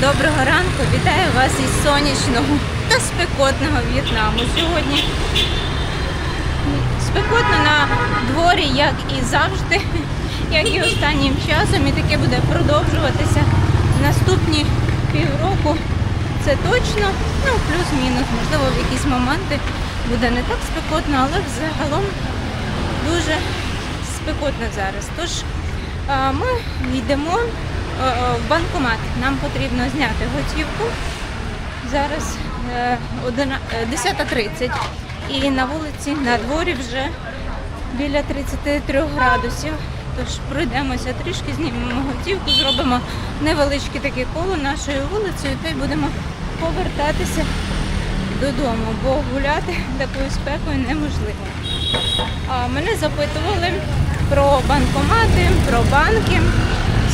Доброго ранку! Вітаю вас із сонячного та спекотного В'єтнаму. Сьогодні спекотно на дворі, як і завжди, як і останнім часом, і таке буде продовжуватися наступні півроку. Це точно, ну плюс-мінус, можливо, в якісь моменти буде не так спекотно, але взагалом дуже спекотно зараз. Тож ми йдемо в банкомат. Нам потрібно зняти готівку. Зараз е, одина- е, 10.30 і на вулиці на дворі вже біля 33 градусів. Тож пройдемося трішки, знімемо готівку, зробимо невеличке таке коло нашою вулицею та й будемо повертатися додому, бо гуляти такою спекою неможливо. А, Мене запитували про банкомати, про банки.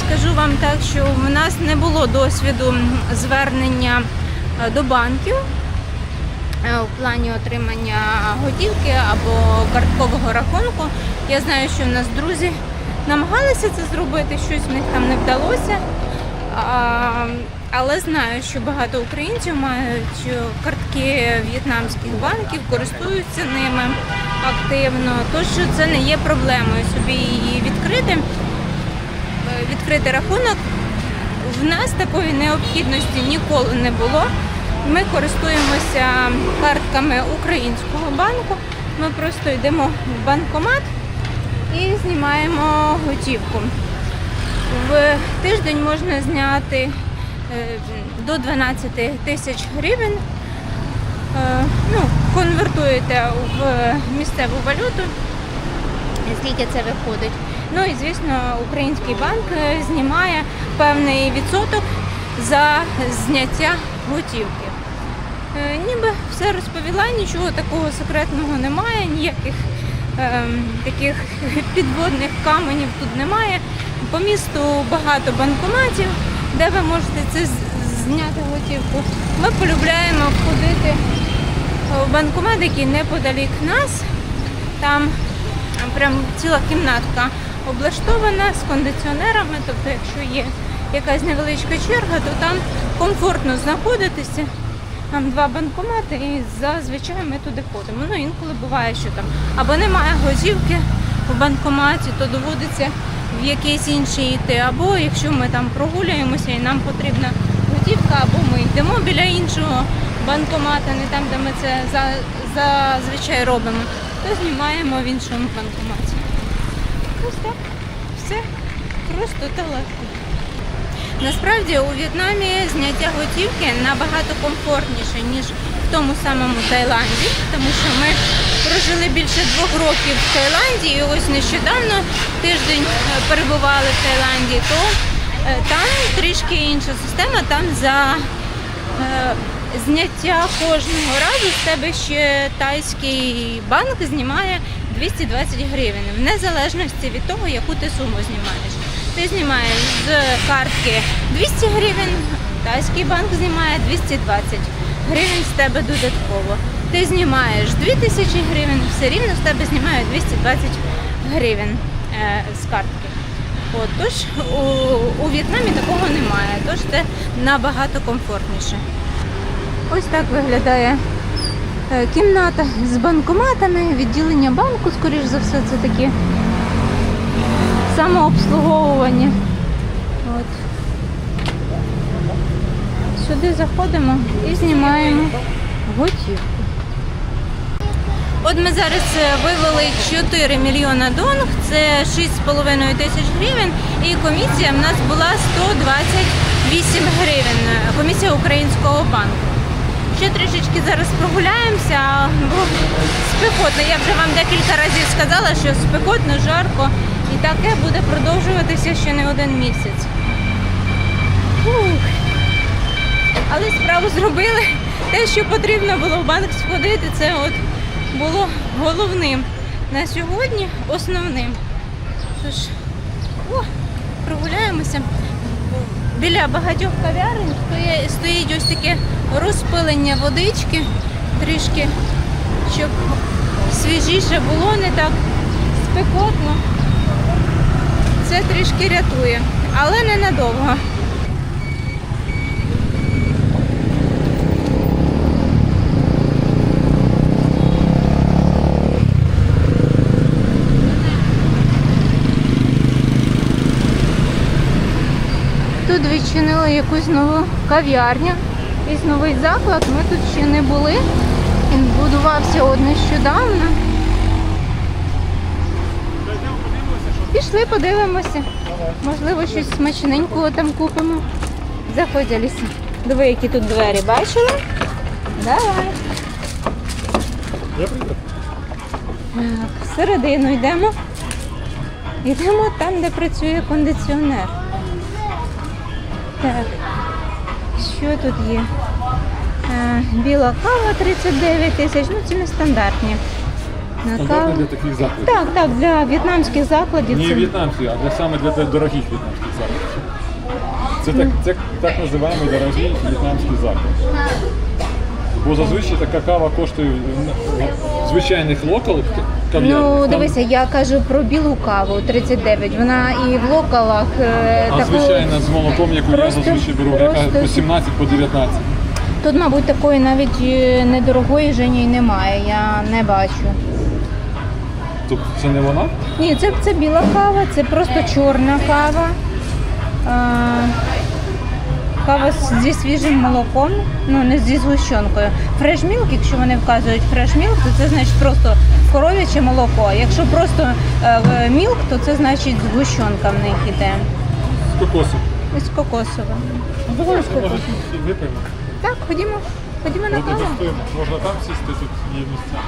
Скажу вам так, що в нас не було досвіду звернення е, до банків е, в плані отримання готівки або карткового рахунку. Я знаю, що в нас друзі намагалися це зробити, щось в них там не вдалося. Але знаю, що багато українців мають картки в'єтнамських банків, користуються ними активно. Тож це не є проблемою собі її відкрити. Відкрити рахунок. В нас такої необхідності ніколи не було. Ми користуємося картками українського банку. Ми просто йдемо в банкомат і знімаємо готівку. В тиждень можна зняти е, до 12 тисяч гривень. Е, Ну, конвертуєте в місцеву валюту, скільки це виходить. Ну і звісно, український банк е, знімає певний відсоток за зняття готівки. Е, Ніби все розповіла, нічого такого секретного немає, ніяких ем, таких підводних каменів тут немає. По місту багато банкоматів, де ви можете це зняти готівку. Ми полюбляємо ходити в банкомат, який неподалік нас. Там прям ціла кімнатка облаштована з кондиціонерами. Тобто, якщо є якась невеличка черга, то там комфортно знаходитися. Там два банкомати і зазвичай ми туди ходимо. Ну інколи буває, що там або немає готівки в банкоматі, то доводиться в якийсь інший йти. Або якщо ми там прогулюємося і нам потрібна готівка, або ми йдемо біля іншого банкомата, не там, де ми це за- зазвичай робимо, то знімаємо в іншому банкоматі. Так. Все просто та легко. Насправді у В'єтнамі зняття готівки набагато комфортніше, ніж в тому самому Таїланді, тому що ми прожили більше двох років в Таїланді і ось нещодавно тиждень е, перебували в Таїланді, то е, там трішки інша система, там за е, зняття кожного разу з тебе ще тайський банк знімає 220 гривень, в незалежності від того, яку ти суму знімаєш. Ти знімаєш з картки 200 гривень, тайський банк знімає 220 гривень з тебе додатково. Ти знімаєш 2000 гривень, все рівно з тебе знімають 220 гривень е, з картки. От, тож у, у В'єтнамі такого немає, тож це набагато комфортніше. Ось так виглядає кімната з банкоматами, відділення банку, скоріш за все, це такі самообслуговування. От. Сюди заходимо і знімаємо готівку. От ми зараз е, вивели 4 мільйона донг, це 6,5 тисяч гривень, і комісія в нас була 128 гривень, е, комісія українського банку. Ще трішечки зараз прогуляємося, бо спекотно. Я вже вам декілька разів сказала, що спекотно, жарко, і таке буде продовжуватися ще не один місяць. Фух. Але справу зробили. Те, що потрібно було в банк сходити, це от було головним на сьогодні, основним. Тож, о, прогуляємося. Біля багатьох кав'ярень стоїть ось таке розпилення водички, трішки, щоб свіжіше було, не так спекотно. Це трішки рятує, але ненадовго. тут відчинили якусь нову кав'ярню, якийсь новий заклад. Ми тут ще не були. Він будувався от нещодавно. Пішли, подивимося. Можливо, щось смачненького там купимо. Заходь, Аліса. Диви, які тут двері, бачили? Давай. Я всередину йдемо. Йдемо там, де працює кондиціонер. Так, що тут є? Біла кава 39 тисяч, ну це не стандартні. Стандартно для таких закладів. Так, так, для в'єтнамських закладів. Не в'єтнамські, а для саме для дорогих в'єтнамських закладів. Це так, це так називаємо дорогі в'єтнамські заклади. Бо зазвичай така кава коштує в звичайних локалах кав'ярнях. Ну, дивися, я кажу про білу каву 39. Вона і в локалах е, А таку... звичайно з молоком, яку я Просто- зазвичай беру, яка просто- по 17 по 19. Тут, мабуть, такої навіть е, недорогої жені й немає, я не бачу. Тобто це не вона? Ні, це, це біла кава, це просто чорна кава. А, кава з- зі свіжим молоком, ну не зі згущенкою. Фрешмілк, якщо вони вказують фрешмілк, то це значить просто коров'яче молоко. Якщо просто е, мілк, то це значить згущенка в них іде. З кокосом. Із кокосовим. Давай, З кокосом. може, вип'ємо. Так, ходімо. Ходімо на каву. Продегустуємо. Можна там сісти, тут є місця.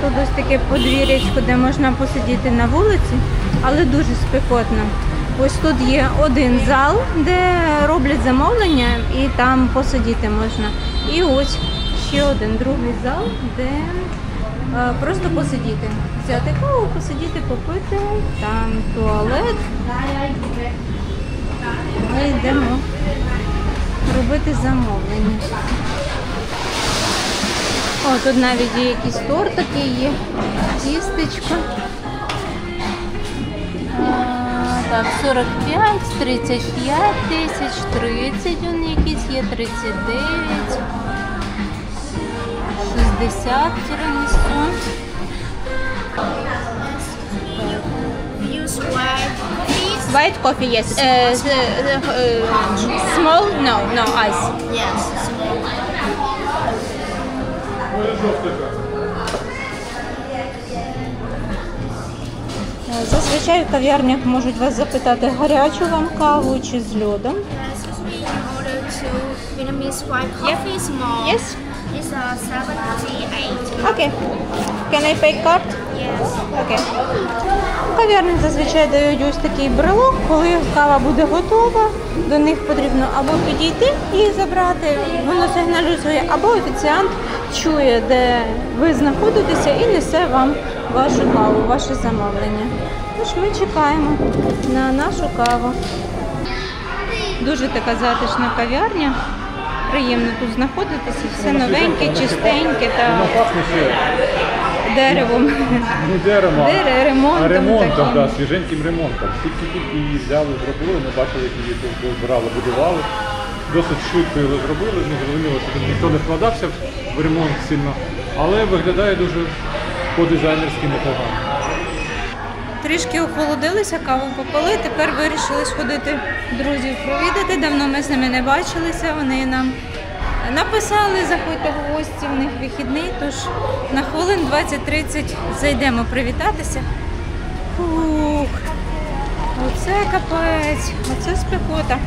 Тут ось таке подвір'ячко, де можна посидіти на вулиці, але дуже спекотно. Ось тут є один зал, де роблять замовлення, і там посидіти можна. І ось ще один другий зал, де просто посидіти. Взяти каву, посидіти, попити, там туалет. Ми йдемо робити замовлення. О, тут навіть є якісь тортики, є тістечко. Так, 45, 35 тисяч, 30 вон якісь є, 39, 60 тирамісу. Use white coffees? White coffee, yes. Uh, the- the, uh, small? No, no, ice. Yes, small. Е, Зазвичай в кав'ярнях можуть вас запитати гарячу вам каву чи з льодом. Uh, me, in order to Vietnamese white coffee small. Yes. It's uh, 78. Окей. Can I pay card? Yes. В кав'ярнях зазвичай дають ось такий брелок, коли кава буде готова, до них потрібно або підійти і забрати, воно сигналізує, або офіціант чує, де ви знаходитеся і несе вам вашу каву, ваше замовлення. Тож ми чекаємо на нашу каву. Дуже така затишна кав'ярня. Приємно тут знаходитися, все новеньке, чистеньке та деревом. не деревом, Дере- ремонтом а ремонтом, таким. да, свіженьким ремонтом. Тільки-тільки її взяли, зробили, ми бачили, як її тут збирали, будували. Досить швидко його зробили, не зрозуміло, що тут ніхто не вкладався в ремонт сильно, але виглядає дуже по-дизайнерськи непогано. Трішки охолодилися, каву попили. Тепер вирішили сходити друзів провідати. Давно ми з ними не бачилися. Вони нам написали, заходьте в гості, в них вихідний, тож на хвилин 20-30 зайдемо привітатися. Фух, оце капець, оце спекота.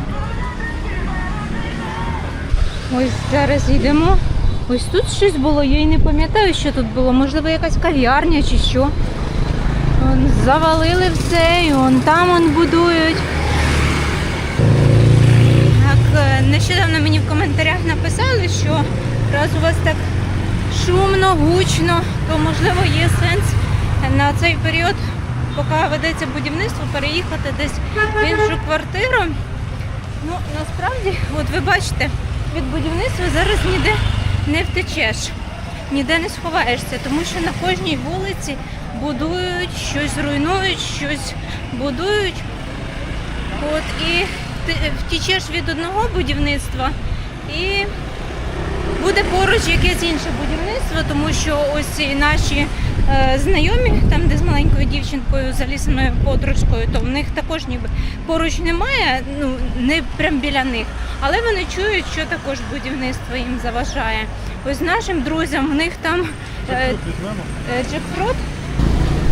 Ось зараз йдемо. Ось тут щось було, я й не пам'ятаю, що тут було. Можливо, якась кав'ярня чи що. Завалили все, і вон там вон будують. Так, е, нещодавно мені в коментарях написали, що раз у вас так шумно, гучно, то можливо є сенс на цей період, поки ведеться будівництво, переїхати десь в іншу квартиру. Ну, насправді, от ви бачите, від будівництва зараз ніде не втечеш, ніде не сховаєшся, тому що на кожній вулиці будують, щось руйнують, щось будують. От і ти втічеш від одного будівництва і буде поруч якесь інше будівництво, тому що ось ці наші е, знайомі, там де з маленькою дівчинкою, залісаною подружкою, то в них також ніби поруч немає, ну не прям біля них. Але вони чують, що також будівництво їм заважає. Ось нашим друзям в них там е.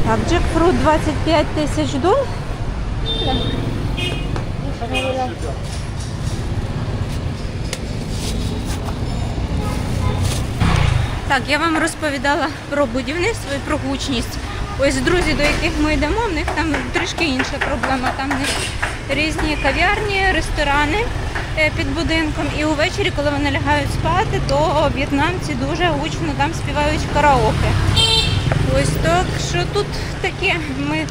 Так, джекфрут 25 тисяч дол. Так, я вам розповідала про будівництво і про гучність. Ось друзі, до яких ми йдемо, в них там трішки інша проблема. Там в них різні кав'ярні, ресторани е, під будинком. І увечері, коли вони лягають спати, то в'єтнамці дуже гучно там співають караоке. Ось так, що тут таке. Ми,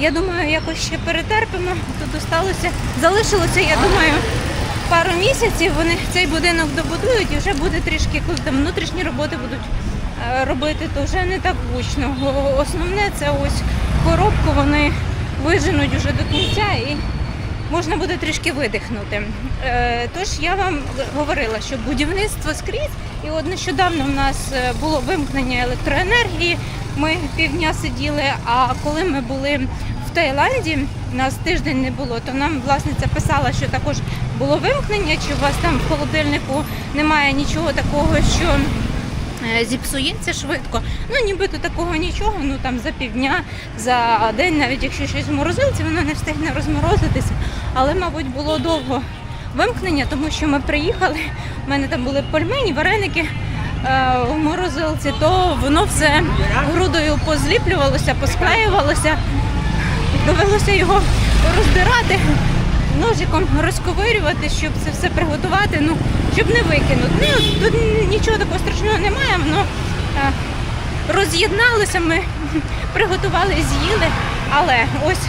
я думаю, якось ще перетерпимо. Тут осталося, залишилося, я думаю, пару місяців. Вони цей будинок добудують і вже буде трішки, коли там внутрішні роботи будуть е, робити, то вже не так гучно. Основне це ось коробку вони виженуть уже до кінця і можна буде трішки видихнути. Е, Тож я вам говорила, що будівництво скрізь, і от нещодавно в нас е, було вимкнення електроенергії. Ми півдня сиділи. А коли ми були в Таїланді, нас тиждень не було, то нам власниця писала, що також було вимкнення, чи у вас там в холодильнику немає нічого такого, що е, зіпсується швидко. Ну нібито такого нічого, ну там за півдня, за день, навіть якщо щось в морозилці, воно не встигне розморозитися. Але, мабуть, було довго вимкнення, тому що ми приїхали. У мене там були пельмені, вареники в морозилці, то воно все грудою позліплювалося, посклеювалося. Довелося його роздирати, ножиком розковирювати, щоб це все приготувати, ну, щоб не викинути. Ну, тут нічого такого страшного немає, воно е, роз'єдналося, ми приготували, з'їли. Але ось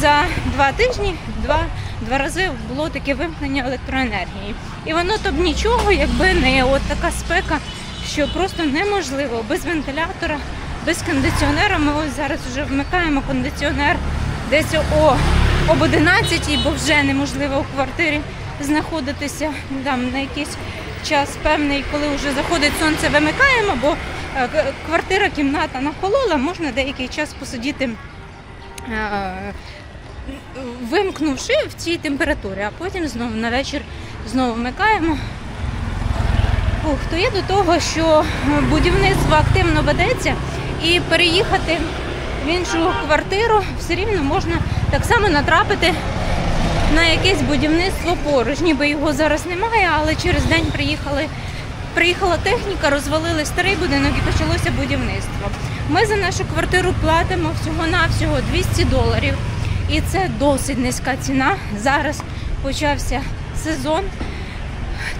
за два тижні два, два рази було таке вимкнення електроенергії. І воно то б нічого, якби не от така спека, що просто неможливо без вентилятора, без кондиціонера. Ми ось зараз вже вмикаємо кондиціонер десь о, об 11, бо вже неможливо у квартирі знаходитися там на якийсь час певний, коли вже заходить сонце, вимикаємо, бо е, квартира, кімната нахолола, можна деякий час посидіти. е, Вимкнувши в цій температурі, а потім знову на вечір знову вмикаємо. То є до того, що будівництво активно ведеться і переїхати в іншу квартиру все рівно можна так само натрапити на якесь будівництво поруч. Ніби його зараз немає, але через день приїхали, приїхала техніка, розвалили старий будинок і почалося будівництво. Ми за нашу квартиру платимо всього-навсього 200 доларів. І це досить низька ціна. Зараз почався сезон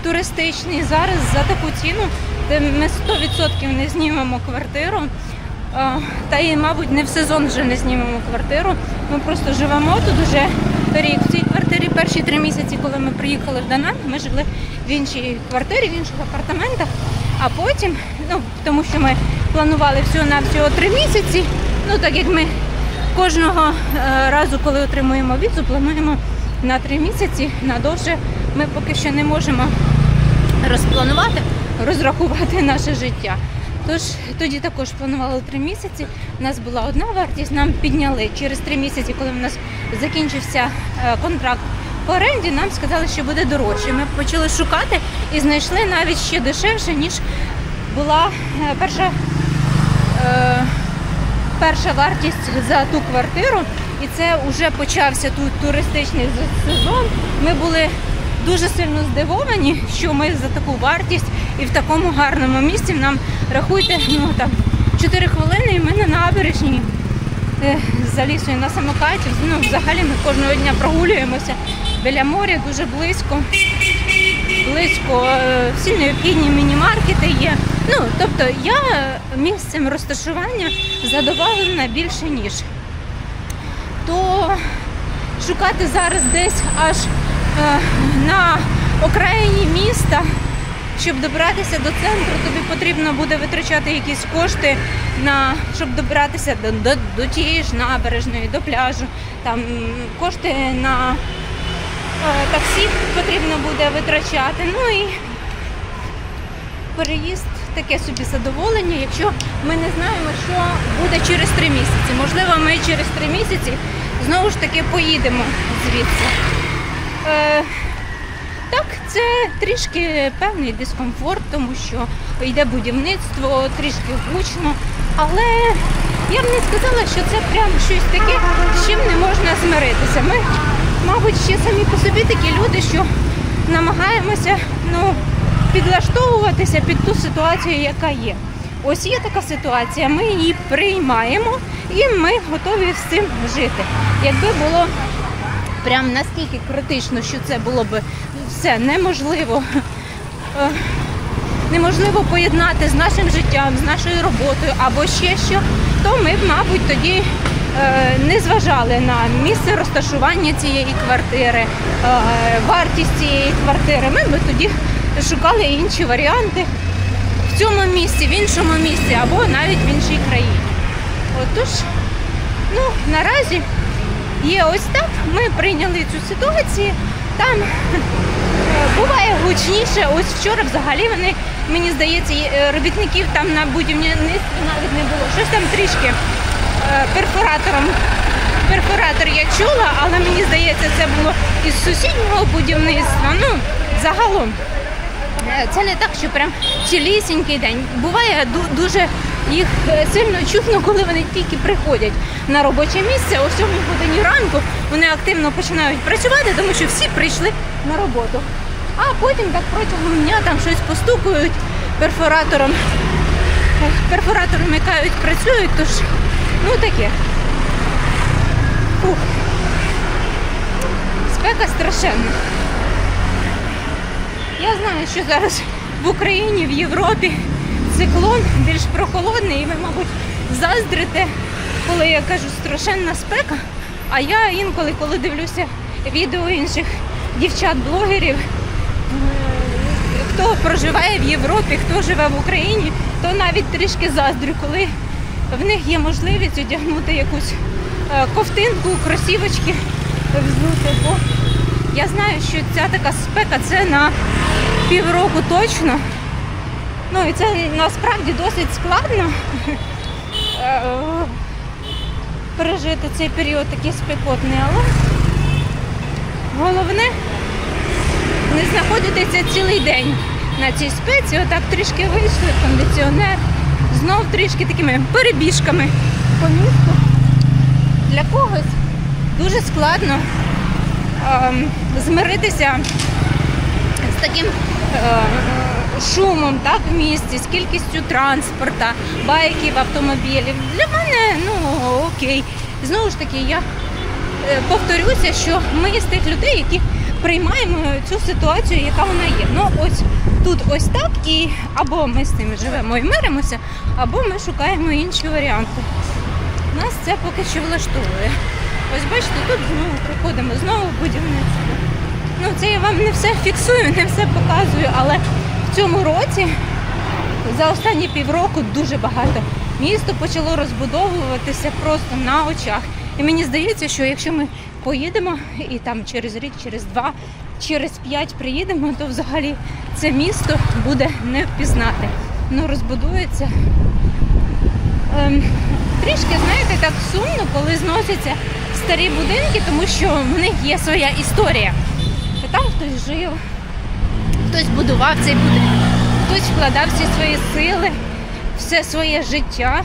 туристичний. Зараз за таку ціну де ми 100% не знімемо квартиру. Та і, мабуть, не в сезон вже не знімемо квартиру. Ми просто живемо тут вже рік. В цій квартирі перші три місяці, коли ми приїхали в Данан, ми жили в іншій квартирі, в інших апартаментах. А потім, ну тому що ми планували всього-навсього три місяці. Ну так як ми кожного е, разу, коли отримуємо візу, плануємо на три місяці. Надовше ми поки що не можемо розпланувати, розрахувати наше життя. Тож тоді також планували три місяці. У нас була одна вартість, нам підняли через три місяці, коли в нас закінчився е, контракт по оренді, нам сказали, що буде дорожче. Ми почали шукати і знайшли навіть ще дешевше, ніж була е, перша. е, перша вартість за ту квартиру, це вже почався тут туристичний сезон. Ми були дуже сильно здивовані, що ми за таку вартість і в такому гарному місці нам рахуйте, ну там 4 хвилини, і ми на набережній е, за лісою на самокаті. Ну, взагалі ми кожного дня прогулюємося біля моря, дуже близько. Близько е, всі необхідні міні-маркети є. Ну, тобто я місцем розташування задоволена більше ніж. То шукати зараз десь аж е, на окраїні міста, щоб добратися до центру, тобі потрібно буде витрачати якісь кошти на щоб добратися до, до, до тієї ж набережної, до пляжу. Там кошти на е, таксі потрібно буде витрачати. Ну і переїзд таке собі задоволення, якщо ми не знаємо, що буде через три місяці. Можливо, ми через три місяці знову ж таки поїдемо звідси. Е, так, це трішки певний дискомфорт, тому що йде будівництво, трішки гучно. Але я б не сказала, що це прям щось таке, з чим не можна змиритися. Ми, мабуть, ще самі по собі такі люди, що намагаємося ну, підлаштовуватися під ту ситуацію, яка є. Ось є така ситуація, ми її приймаємо і ми готові з цим жити. Якби було прям настільки критично, що це було б все неможливо. е, Неможливо поєднати з нашим життям, з нашою роботою або ще що, то ми б, мабуть, тоді е, не зважали на місце розташування цієї квартири, е, вартість цієї квартири. Ми б тоді шукали інші варіанти в цьому місці, в іншому місці або навіть в іншій країні. Отож, ну, наразі є ось так. Ми прийняли цю ситуацію. Там е, буває гучніше. Ось вчора взагалі вони, мені здається, е, робітників там на будівництві навіть не було. Щось там трішки е, перфоратором. Перфоратор я чула, але мені здається, це було із сусіднього будівництва. Ну, загалом. Е, Це не так, що прям цілісінький день. Буває дуже їх е, сильно чутно, коли вони тільки приходять на робоче місце о 7 годині ранку. Вони активно починають працювати, тому що всі прийшли на роботу. А потім так протягом дня там щось постукують перфоратором. Е, Перфоратор вмикають, працюють, тож ну таке. Фух. Спека страшенна. Я знаю, що зараз в Україні, в Європі циклон більш прохолодний, і ви, мабуть, заздрите, коли я кажу страшенна спека. А я інколи, коли дивлюся відео інших дівчат-блогерів, е, хто проживає в Європі, хто живе в Україні, то навіть трішки заздрю, коли в них є можливість одягнути якусь е, ковтинку, кросівочки взути. Я знаю, що ця така спека це на півроку точно. Ну і це насправді досить складно е, пережити цей період такий спекотний, але головне не знаходитися цілий день на цій спеці. Отак трішки вийшли, кондиціонер, знов трішки такими перебіжками по місту. Для когось дуже складно змиритися з таким е, шумом так, в місті, з кількістю транспорта, байків, автомобілів. Для мене ну окей. Знову ж таки, я е, повторюся, що ми з тих людей, які приймаємо цю ситуацію, яка вона є. Ну ось тут ось так, і або ми з цим живемо і миримося, або ми шукаємо інші варіанти. Нас це поки що влаштовує. Ось бачите, тут знову приходимо, знову будівництво. Ну, це я вам не все фіксую, не все показую, але в цьому році за останні півроку дуже багато місто почало розбудовуватися просто на очах. І мені здається, що якщо ми поїдемо і там через рік, через два, через п'ять приїдемо, то взагалі це місто буде не впізнати. Ну, розбудується. Ем, трішки, знаєте, так сумно, коли зносяться старі будинки, тому що в них є своя історія. І там хтось жив, хтось будував цей будинок, хтось вкладав всі свої сили, все своє життя.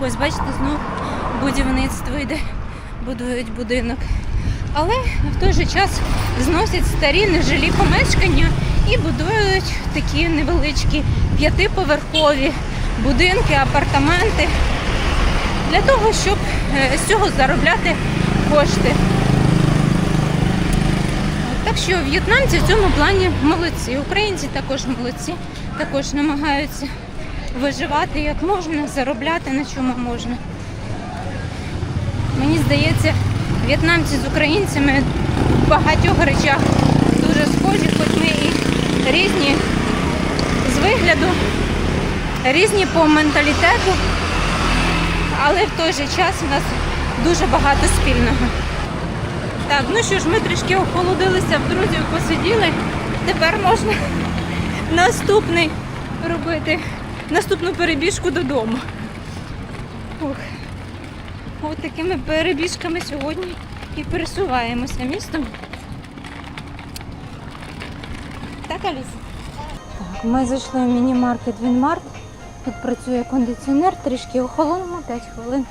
Ось бачите, знову будівництво йде, будують будинок. Але в той же час зносять старі нежилі помешкання і будують такі невеличкі п'ятиповерхові будинки, апартаменти для того, щоб е, з цього заробляти кошти. Так що в'єтнамці в цьому плані молодці. Українці також молодці, також намагаються виживати як можна, заробляти на чому можна. Мені здається, в'єтнамці з українцями в багатьох речах дуже схожі, хоч ми і різні з вигляду, різні по менталітету, але в той же час у нас дуже багато спільного. Так, ну що ж, ми трішки охолодилися, в друзів посиділи. Тепер можна наступний робити наступну перебіжку додому. Ух. От такими перебіжками сьогодні і пересуваємося містом. Так, Аліс? Так, ми зайшли в міні-маркет Вінмарт. Тут працює кондиціонер, трішки охолонемо, 5 хвилин.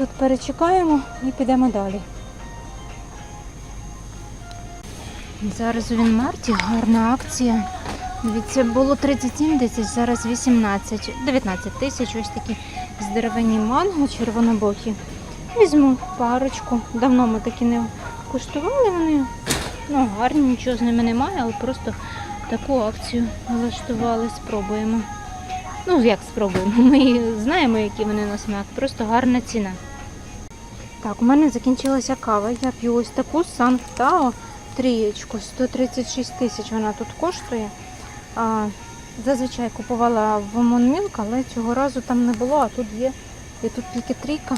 Тут перечекаємо і підемо далі. Зараз у Вінмарті гарна акція. Дивіться, було 37 тисяч, зараз 18, 19 тисяч, ось такі здоровенні манго, червонобокі. Візьму парочку. Давно ми такі не куштували вони. Ну, гарні, нічого з ними немає, але просто таку акцію влаштували, спробуємо. Ну, як спробуємо? Ми знаємо, які вони на смак, просто гарна ціна. Так, у мене закінчилася кава. Я п'ю ось таку Санктао трієчку. 136 тисяч вона тут коштує. А, зазвичай купувала в Монмілк, але цього разу там не було, а тут є. І тут тільки трійка.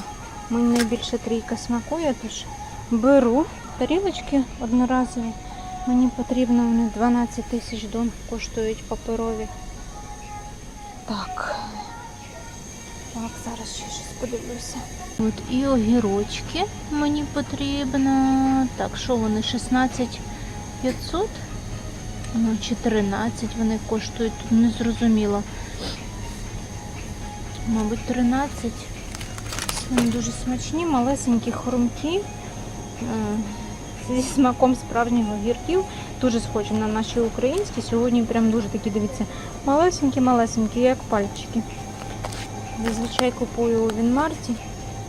Мені найбільше трійка смакує, тож беру тарілочки одноразові. Мені потрібно вони 12 тисяч дон коштують паперові. Так. Так, зараз ще щось подивлюся. От і огірочки мені потрібно. Так, що вони? 16 500? Ну, чи 13 вони коштують, тут не зрозуміло. Мабуть, 13. Вони дуже смачні, малесенькі хрумкі. Е, Зі смаком справжніх огірків. Дуже схожі на наші українські. Сьогодні прям дуже такі, дивіться, малесенькі-малесенькі, як пальчики. Зазвичай купую у Вінмарті,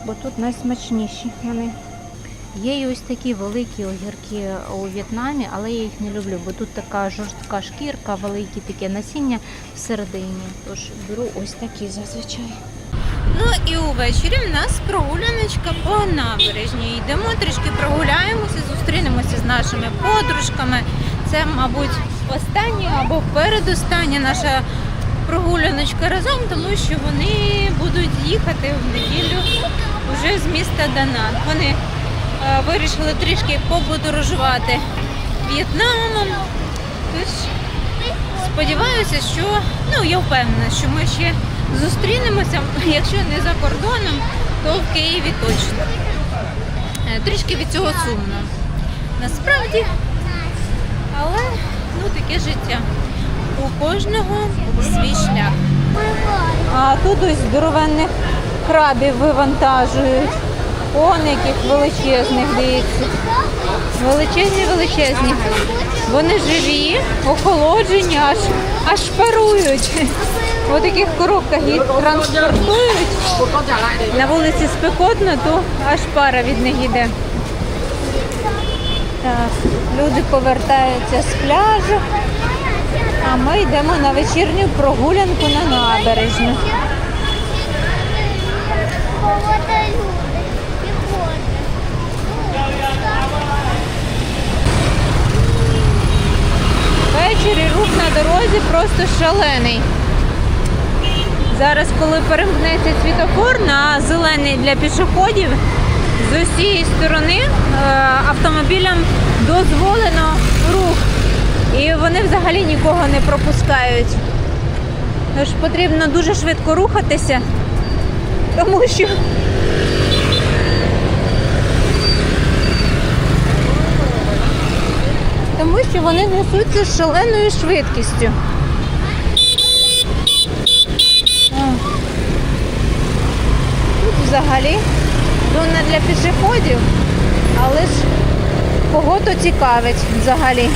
бо тут найсмачніші вони. Є і ось такі великі огірки у В'єтнамі, але я їх не люблю, бо тут така жорстка шкірка, велике таке насіння всередині. Тож беру ось такі зазвичай. Ну і увечері в нас прогуляночка по набережній. Йдемо трішки прогуляємося, зустрінемося з нашими подружками. Це, мабуть, остання або передостання наша прогуляночка разом, тому що вони будуть їхати в неділю вже з міста Данан. Вони е, вирішили трішки побудорожувати В'єтнамом. Тож сподіваюся, що ну я впевнена, що ми ще зустрінемося, якщо не за кордоном, то в Києві точно. Е, Трішки від цього сумно. Насправді, але ну таке життя. У кожного свій шлях. А тут ось здоровенних крабів вивантажують. Он яких величезних, дивіться. Величезні, величезні. Вони живі, охолоджені, аж, аж парують. У таких коробках їх транспортують. На вулиці спекотно, то аж пара від них йде. Так, люди повертаються з пляжу, а ми йдемо на вечірню прогулянку на набережну. Ввечері рух на дорозі просто шалений. Зараз, коли перемкнеться світофор на зелений для пішоходів, з усієї сторони е, автомобілям дозволено рух. І вони взагалі нікого не пропускають. Тож потрібно дуже швидко рухатися, тому що тому що вони несуться з шаленою швидкістю. Тут взагалі зона для пішоходів, але ж кого то цікавить взагалі.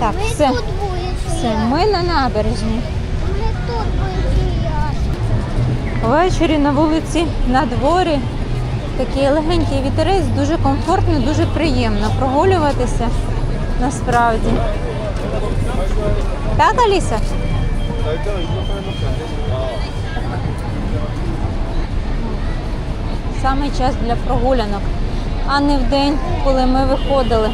Так, Ми все, тут все, ми на набережні. Ми тут. Ввечері на вулиці, на дворі. Такий легенький вітерець, дуже комфортно, дуже приємно прогулюватися насправді. Так, Аліса? Саме час для прогулянок, а не в день, коли ми виходили.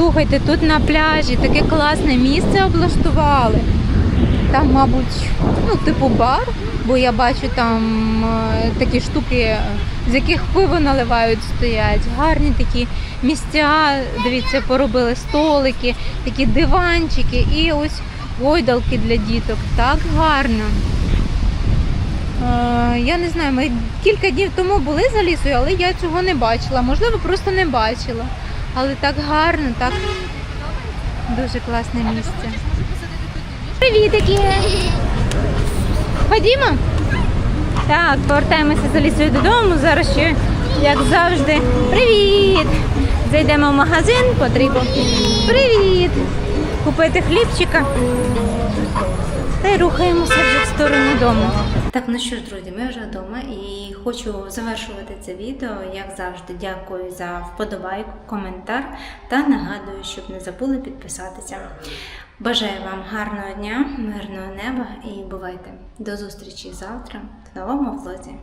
Слухайте, тут на пляжі таке класне місце облаштували. Там, мабуть, ну, типу бар бо я бачу там е, такі штуки, з яких пиво наливають, стоять. Гарні такі місця. Дивіться, поробили столики, такі диванчики і ось гойдалки для діток. Так гарно. Е, Я не знаю, ми кілька днів тому були за лісою, але я цього не бачила. Можливо, просто не бачила. Але так гарно, так дуже класне місце. Привітики! Ходімо? Так, повертаємося за лісою додому. Зараз ще, як завжди, привіт! Зайдемо в магазин, потрібно. Привіт! Купити хлібчика. Та й рухаємося вже в сторону дому. Так, ну що ж, друзі, ми вже вдома і хочу завершувати це відео. Як завжди, дякую за вподобайку, коментар та нагадую, щоб не забули підписатися. Бажаю вам гарного дня, мирного неба і бувайте! До зустрічі завтра в новому влозі.